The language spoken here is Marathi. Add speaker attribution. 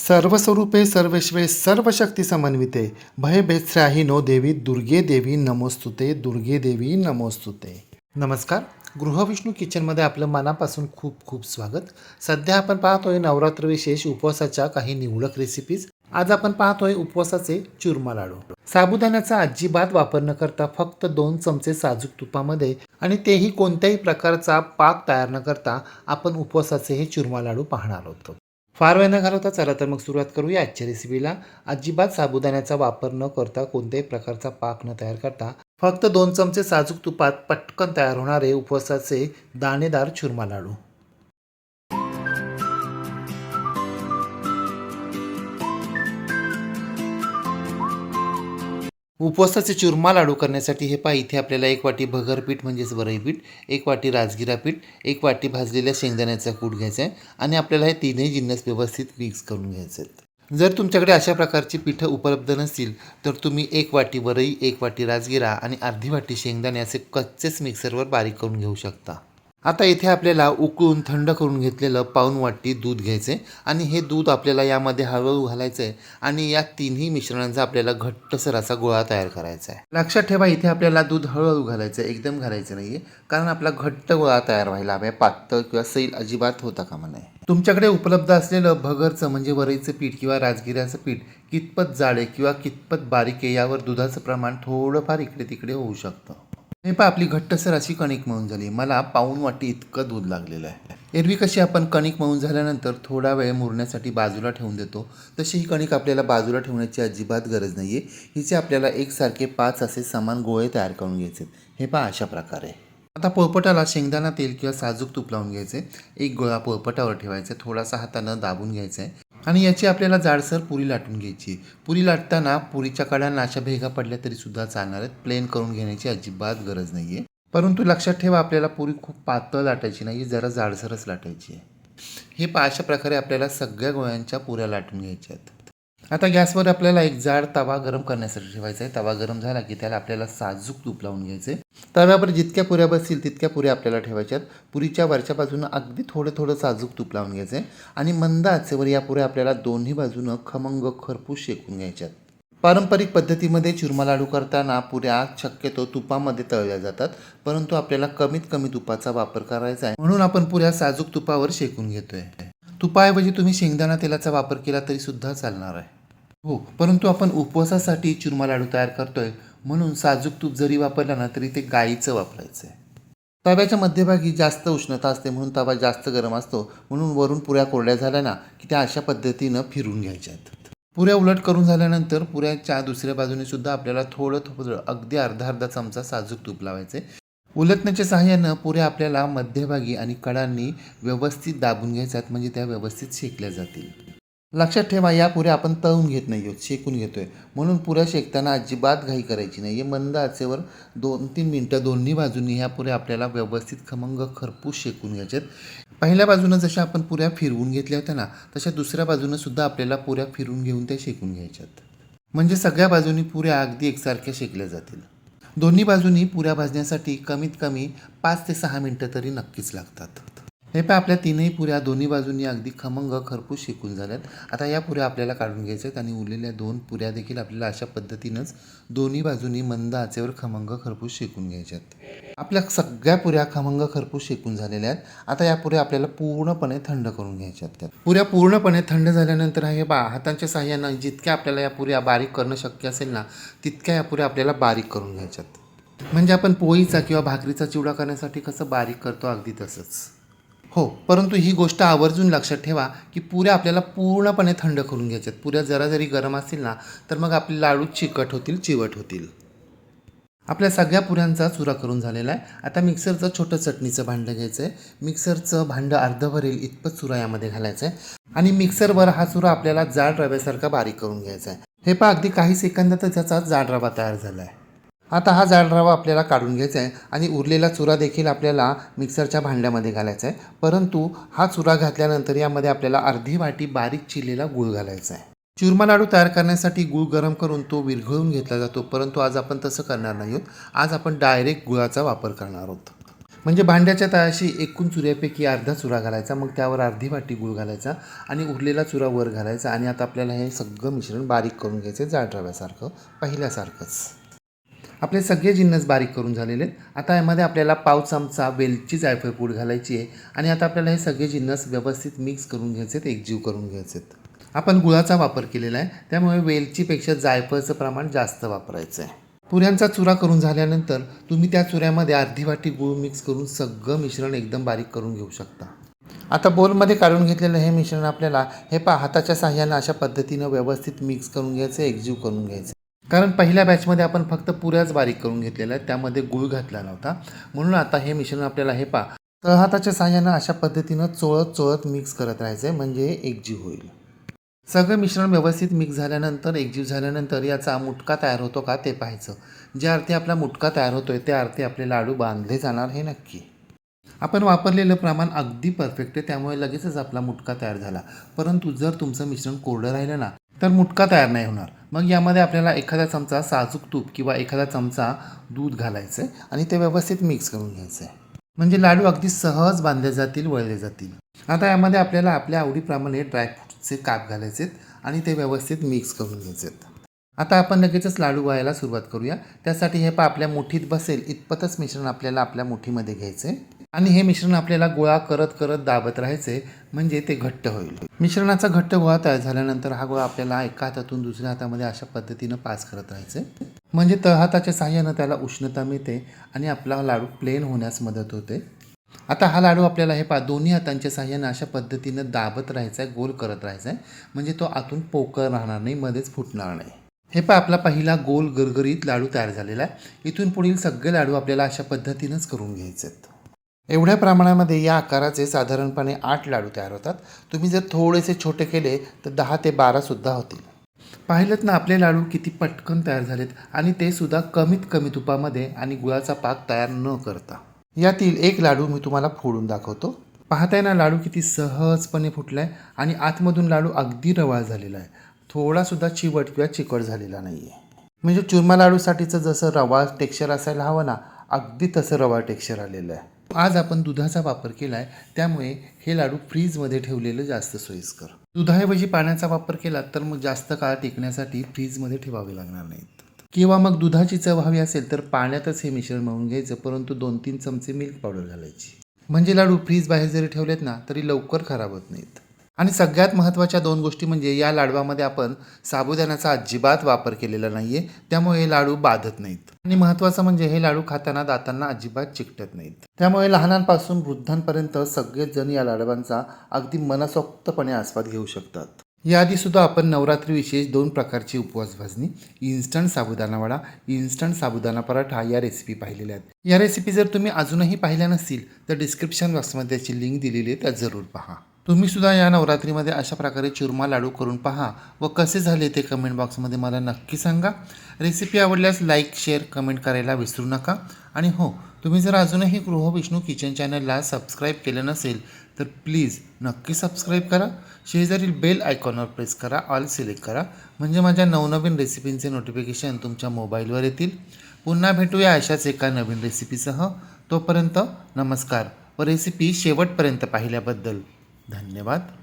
Speaker 1: सर्वस्वरूपे सर्वेश्वे सर्वशक्ती समन्विते। भय भयभेत्स्याही नो देवी दुर्गे देवी नमोस्तुते दुर्गे देवी नमोस्तुते। नमस्कार गृहविष्णू किचनमध्ये आपलं मनापासून खूप खूप स्वागत। सध्या आपण पाहतोय नवरात्र विशेष उपवासाच्या काही निवडक रेसिपीज आज आपण पाहतोय उपवासाचे चुरमा लाडू। साबुदाण्याचा अजिबात वापर न करता फक्त दोन चमचे साजूक तुपामध्ये आणि तेही कोणत्याही प्रकारचा पाक तयार न करता आपण उपवासाचे हे चुरमा लाडू पाहणार आहोत। फार वेळ न घालवता चला तर मग सुरुवात करूया आजच्या रेसिपीला अजिबात साबुदाण्याचा वापर न करता कोणत्याही प्रकारचा पाक न तयार करता फक्त दोन चमचे साजूक तुपात पटकन तयार होणारे उपवासाचे दाणेदार चुरमा लाडू. उपवासाचे चुरमा लाडू करण्यासाठी हे पहा इथे आपल्याला एक वाटी भगरपीठ म्हणजेच वरई पीठ एक वाटी राजगिरा पीठ एक वाटी भाजलेल्या शेंगदाण्याचा कूट घ्यायचा आहे आणि आपल्याला हे तीनही जिन्नस व्यवस्थित मिक्स करून घ्यायचे आहेत. जर तुमच्याकडे अशा प्रकारची पिठं उपलब्ध नसतील तर तुम्ही एक वाटी वरई एक वाटी राजगिरा आणि अर्धी वाटी शेंगदाणे असे कच्चेच मिक्सरवर बारीक करून घेऊ शकता. आता इथे आपल्याला उकळून थंड करून घेतलेलं पाऊन वाटी दूध घ्यायचे आणि हे दूध आपल्याला यामध्ये हळूहळू घालायचं आहे आणि या तिन्ही मिश्रणांचा आपल्याला घट्टसर असा गोळा तयार करायचा आहे लक्षात ठेवा इथे आपल्याला दूध हळूहळू घालायचं आहे एकदम घालायचं नाही आहे कारण आपला घट्ट गोळा तयार व्हायला हवा पातळ किंवा सैल अजिबात होता कामा नये. तुमच्याकडे उपलब्ध असलेलं भगरचं म्हणजे वरईचं पीठ किंवा राजगिऱ्याचं पीठ कितपत जाडे किंवा कितपत बारीक आहे यावर दुधाचं प्रमाण थोडंफार इकडे तिकडे होऊ शकतं. हे पहा आपली घट्टसर अशी कणिक मळून झाली. मला पाऊण वाटी इतकं दूध लागलेलं आहे. एरवी कशी आपण कणिक मळून झाल्यानंतर थोडा वेळ मुरण्यासाठी बाजूला ठेवून देतो. तशी ही कणिक आपल्याला बाजूला ठेवण्याची अजिबात गरज नाही आहे हिचे आपल्याला एकसारखे पाच असे समान गोळे तयार करून घ्यायचे हे पहा अशा प्रकारे. आता पोळपटाला शेंगदाणा तेल किंवा साजूक तूप लावून घ्यायचे. एक गोळा पोळपटावर ठेवायचा. थोडासा हातानं दाबून घ्यायचा आहे. आणि याची आपल्याला जाडसर पुरी लाटून घ्यायची. पुरी लाटताना पुरीच्या कड्यांना अशा भेगा पडल्या तरी सुद्धा चालणार आहेत. प्लेन करून घेण्याची अजिबात गरज नाही आहे परंतु लक्षात ठेवा आपल्याला पुरी खूप पातळ लाटायची नाही जरा जाडसरच लाटायची आहे. हे पा अशा प्रकारे आपल्याला सगळ्या गोळ्यांच्या पुऱ्या लाटून घ्यायच्या आहेत. आता गॅसवर आपल्याला एक जाड तवा गरम करण्यासाठी ठेवायचा आहे. तवा गरम झाला की त्याला आपल्याला साजूक तूप लावून घ्यायचे तव्यावर जितक्या पुऱ्या बसतील तितक्या पुऱ्या आपल्याला ठेवायच्यात पुरीच्या वरच्या बाजूनं अगदी थोडं थोडं साजूक तूप लावून घ्यायचं आहे आणि मंद आचेवर या पुऱ्या आपल्याला दोन्ही बाजूनं खमंग खरपूस शेकून घ्यायच्यात पारंपरिक पद्धतीमध्ये चुरमा लाडू करताना पुऱ्या शक्यतो तुपामध्ये तळल्या जातात. परंतु आपल्याला कमीत कमी तुपाचा वापर करायचा आहे. म्हणून आपण पुऱ्या साजूक तुपावर शेकून घेतोय. तुपाऐवजी तुम्ही शेंगदाणा तेलाचा वापर केला तरी सुद्धा चालणार आहे. हो परंतु आपण उपवासासाठी चुरमा लाडू तयार करतोय. म्हणून साजूक तूप जरी वापरला ना तरी ते गाईचं वापरायचं आहे तव्याच्या मध्यभागी जास्त उष्णता असते म्हणून तवा जास्त गरम असतो. म्हणून वरून पुऱ्या कोरड्या झाल्या ना की त्या अशा पद्धतीनं फिरून घ्यायच्यात पुऱ्या उलट करून झाल्यानंतर पुऱ्याच्या दुसऱ्या बाजूने सुद्धा आपल्याला थोडं थोडं अगदी अर्धा अर्धा चमचा साजूक तूप लावायचे उलटण्याच्या सहाय्यानं पुऱ्या आपल्याला मध्यभागी आणि कडांनी व्यवस्थित दाबून घ्यायच्यात म्हणजे त्या व्यवस्थित शेकल्या जातील. लक्षात ठेवा या पुऱ्या आपण तळून घेत नाही आहोत शेकून घेतोय. म्हणून पुऱ्या शेकताना अजिबात घाई करायची नाही. मंद आचेवर दोन तीन मिनटं दोन्ही बाजूंनी ह्या पुऱ्या आपल्याला व्यवस्थित खमंग खरपूस शेकून घ्यायच्यात. पहिल्या बाजूनं जशा आपण पुऱ्या फिरवून घेतल्या होत्या ना तशा दुसऱ्या बाजूनं सुद्धा आपल्याला पुऱ्या फिरून घेऊन त्या शेकून घ्यायच्यात. म्हणजे सगळ्या बाजूनी पुऱ्या अगदी एकसारख्या शेकल्या जातील. दोन्ही बाजूनी पुऱ्या भाजण्यासाठी कमीत कमी पाच ते सहा मिनटं तरी नक्कीच लागतात. हे पण आपल्या तीनही पुऱ्या दोन्ही बाजूंनी अगदी खमंग खरपूस शिकून झाल्यात. आता या पुऱ्या आपल्याला काढून घ्यायच्या आहेत आणि उरलेल्या दोन पुऱ्या देखील आपल्याला अशा पद्धतीनंच दोन्ही बाजूंनी मंद आचेवर खमंग खरपूस शेकून आहेत आपल्या सगळ्या पुऱ्या खमंग खरपूस शेकून झालेल्या आहेत. आता या पुऱ्या आपल्याला पूर्णपणे थंड करून घ्यायच्या त्यात. पुऱ्या पूर्णपणे थंड झाल्यानंतर हे बा हातांच्या साह्यानं जितक्या आपल्याला या पुऱ्या बारीक करणं शक्य असेल ना तितक्या या पुऱ्या आपल्याला बारीक करून घ्यायच्यात. म्हणजे आपण पोळीचा किंवा भाकरीचा चिवडा करण्यासाठी कसं बारीक करतो अगदी तसंच. हो परंतु ही गोष्ट आवर्जून लक्षात ठेवा की पुऱ्या आपल्याला पूर्णपणे थंड करून घ्यायच्यात. पुऱ्या जरा जरी गरम असतील ना तर मग आपले लाडू चिकट होतील चिवट होतील. आपल्या सगळ्या पुऱ्यांचा चुरा करून झालेला आहे. आता मिक्सरचं छोटं चटणीचं भांडं घ्यायचं आहे मिक्सरचं भांडं अर्ध भरेल इतपत चुरा यामध्ये घालायचं आहे आणि मिक्सरवर हा चुरा आपल्याला जाड रव्यासारखा बारीक करून घ्यायचा आहे हे पहा अगदी काही सेकंदातच त्याचा जाड रवा तयार झाला आहे आता हा जाड रवा आपल्याला काढून घ्यायचा आहे आणि उरलेला चुरा देखील आपल्याला मिक्सरच्या भांड्यामध्ये घालायचा आहे. परंतु हा चुरा घातल्यानंतर यामध्ये आपल्याला अर्धी वाटी बारीक चिरलेला गूळ घालायचा आहे. चुरमा लाडू तयार करण्यासाठी गूळ गरम करून तो विरघळून घेतला जातो परंतु आज आपण तसं करणार नाही आहोत. आज आपण डायरेक्ट गुळाचा वापर करणार आहोत. म्हणजे भांड्याच्या तळाशी एकूण चुऱ्यापैकी अर्धा चुरा घालायचा मग त्यावर अर्धी वाटी गूळ घालायचा आणि उरलेला चुरा वर घालायचा आणि आता आपल्याला हे सगळं मिश्रण बारीक करून घ्यायचं जाड रव्यासारखं पहिल्यासारखंच. आपले सगळे जिन्नस बारीक करून झालेले आहेत. आता यामध्ये आपल्याला पाव चमचा वेलची जायफळ पूड घालायची आहे. आणि आता आपल्याला हे सगळे जिन्नस व्यवस्थित मिक्स करून घ्यायचे आहेत एकजीव करून घ्यायचे आहेत. आपण गुळाचा वापर केलेला आहे. त्यामुळे वेलचीपेक्षा जायफळचं प्रमाण जास्त वापरायचं आहे. पुऱ्यांचा चुरा करून झाल्यानंतर तुम्ही त्या चुऱ्यामध्ये अर्धी वाटी गूळ मिक्स करून सगळं मिश्रण एकदम बारीक करून घेऊ शकता. आता बोलमध्ये काढून घेतलेलं हे मिश्रण आपल्याला हे पा हाताच्या साह्यानं अशा पद्धतीनं व्यवस्थित मिक्स करून घ्यायचं एकजीव करून घ्यायचं. कारण पहिल्या बॅचमध्ये आपण फक्त पुऱ्याच बारीक करून घेतलेल्या त्यामध्ये गुळ घातला नव्हता. म्हणून आता हे मिश्रण आपल्याला हे पा तळहाताच्या साह्यानं अशा पद्धतीनं चोळत चोळत मिक्स करत राहायचं आहे म्हणजे हे एकजीव होईल. सगळं मिश्रण व्यवस्थित मिक्स झाल्यानंतर एकजीव झाल्यानंतर याचा मुटका तयार होतो का ते पाहायचं. ज्या अर्थी आपला मुटका तयार होतो आहे त्या अर्थी आपले लाडू बांधले जाणार हे नक्की. आपण वापरलेलं प्रमाण अगदी परफेक्ट आहे त्यामुळे लगेचच आपला मुटका तयार झाला. परंतु जर तुमचं मिश्रण कोरडं राहिलं ना तर मुटका तयार नाही होणार. मग यामध्ये आपल्याला एखादा चमचा साजूक तूप किंवा एखादा चमचा दूध घालायचं आहे आणि ते व्यवस्थित मिक्स करून घ्यायचं आहे म्हणजे लाडू अगदी सहज बांधले जातील वळले जातील. आता यामध्ये आपल्याला आपल्या आवडीप्रमाणे ड्रायफ्रूटचे काप घालायचे आहेत आणि ते व्यवस्थित मिक्स करून घ्यायचे आहेत आता आपण लगेचच लाडू व्हायला सुरुवात करूया. त्यासाठी हे पा आपल्या मुठीत बसेल इतपतच मिश्रण आपल्याला आपल्या मुठीमध्ये घ्यायचं आहे आणि हे मिश्रण आपल्याला गोळा करत करत दाबत राहायचे म्हणजे ते घट्ट होईल. मिश्रणाचा घट्ट गोळा तयार झाल्यानंतर हा गोळा आपल्याला एका हातातून दुसऱ्या हातामध्ये अशा पद्धतीनं पास करत राहायचे. म्हणजे तळहाताच्या साह्यानं त्याला उष्णता मिळते आणि आपला लाडू प्लेन होण्यास मदत होते. आता हा लाडू आपल्याला हे पा दोन्ही हातांच्या साह्यानं अशा पद्धतीनं दाबत राहायचा आहे गोल करत राहायचा आहे. म्हणजे तो आतून पोकळ राहणार नाही मध्येच फुटणार नाही. हे पा आपला पहिला गोल गरगरीत लाडू तयार झालेला आहे. इथून पुढील सगळे लाडू आपल्याला अशा पद्धतीनंच करून घ्यायचे आहेत एवढ्या प्रमाणामध्ये या आकाराचे साधारणपणे आठ लाडू तयार होतात. तुम्ही जर थोडेसे छोटे केले तर दहा ते बारासुद्धा होतील. पाहिलं ना आपले लाडू किती पटकन तयार झालेत आणि ते सुद्धा कमीत कमी तुपामध्ये आणि गुळाचा पाक तयार न करता. यातील एक लाडू मी तुम्हाला फोडून दाखवतो. पाहताय ना लाडू किती सहजपणे फुटला आहे आणि आतमधून लाडू अगदी रवाळ झालेला आहे. थोडासुद्धा चिवट किंवा चिकट झालेला नाही आहे म्हणजे चुरमा लाडूसाठीचं जसं रवाळ टेक्स्चर असायला हवं ना अगदी तसं रवाळ टेक्स्चर आलेलं आहे. आज आपण दुधाचा वापर केला आहे त्यामुळे हे लाडू फ्रीजमध्ये ठेवलेलं जास्त सोयीस्कर. दुधाऐवजी पाण्याचा वापर केला तर मग जास्त काळ टिकण्यासाठी फ्रीजमध्ये ठेवावे लागणार नाहीत. किंवा मग दुधाची चव हवी असेल तर पाण्यातच हे मिश्रण मळून घ्यायचं परंतु दोन तीन चमचे मिल्क पावडर घालायची. म्हणजे लाडू फ्रीज बाहेर जरी ठेवलेत ना तरी लवकर खराब होत नाहीत. आणि सगळ्यात महत्त्वाच्या दोन गोष्टी म्हणजे या लाडवामध्ये आपण साबुदाण्याचा अजिबात वापर केलेला नाही आहे त्यामुळे हे लाडू बाधत नाहीत. आणि महत्त्वाचं म्हणजे हे लाडू खाताना दातांना अजिबात चिकटत नाहीत. त्यामुळे लहानांपासून वृद्धांपर्यंत सगळेच जण या लाडवांचा अगदी मनसोक्तपणे आस्वाद घेऊ शकतात. याआधी सुद्धा आपण नवरात्री विशेष दोन प्रकारची उपवास भाजणी इन्स्टंट साबुदाणा वडा इन्स्टंट साबुदाणा पराठा या रेसिपी पाहिलेल्या आहेत. या रेसिपी जर तुम्ही अजूनही पाहिल्या नसतील तर डिस्क्रिप्शन बॉक्समध्ये त्याची लिंक दिलेली आहे त्या जरूर पहा. तुम्ही सुद्धा या नवरात्रीमध्ये अशा प्रकारे चुरमा लाडू करून पहा व कसे झाले ते कमेंट बॉक्समध्ये मला नक्की सांगा. रेसिपी आवडल्यास लाईक शेअर कमेंट करायला विसरू नका. आणि हो तुम्ही जर अजूनही गृहविष्णू किचन चॅनलला सबस्क्राईब केलं नसेल तर प्लीज नक्की सबस्क्राईब करा. शेजारील बेल आयकॉनवर प्रेस करा ऑल सिलेक्ट करा. म्हणजे माझ्या नवनवीन रेसिपींचे नोटिफिकेशन तुमच्या मोबाईलवर येतील. पुन्हा भेटूया अशाच एका नवीन रेसिपीसह तोपर्यंत नमस्कार व रेसिपी शेवटपर्यंत पाहिल्याबद्दल. धन्यवाद.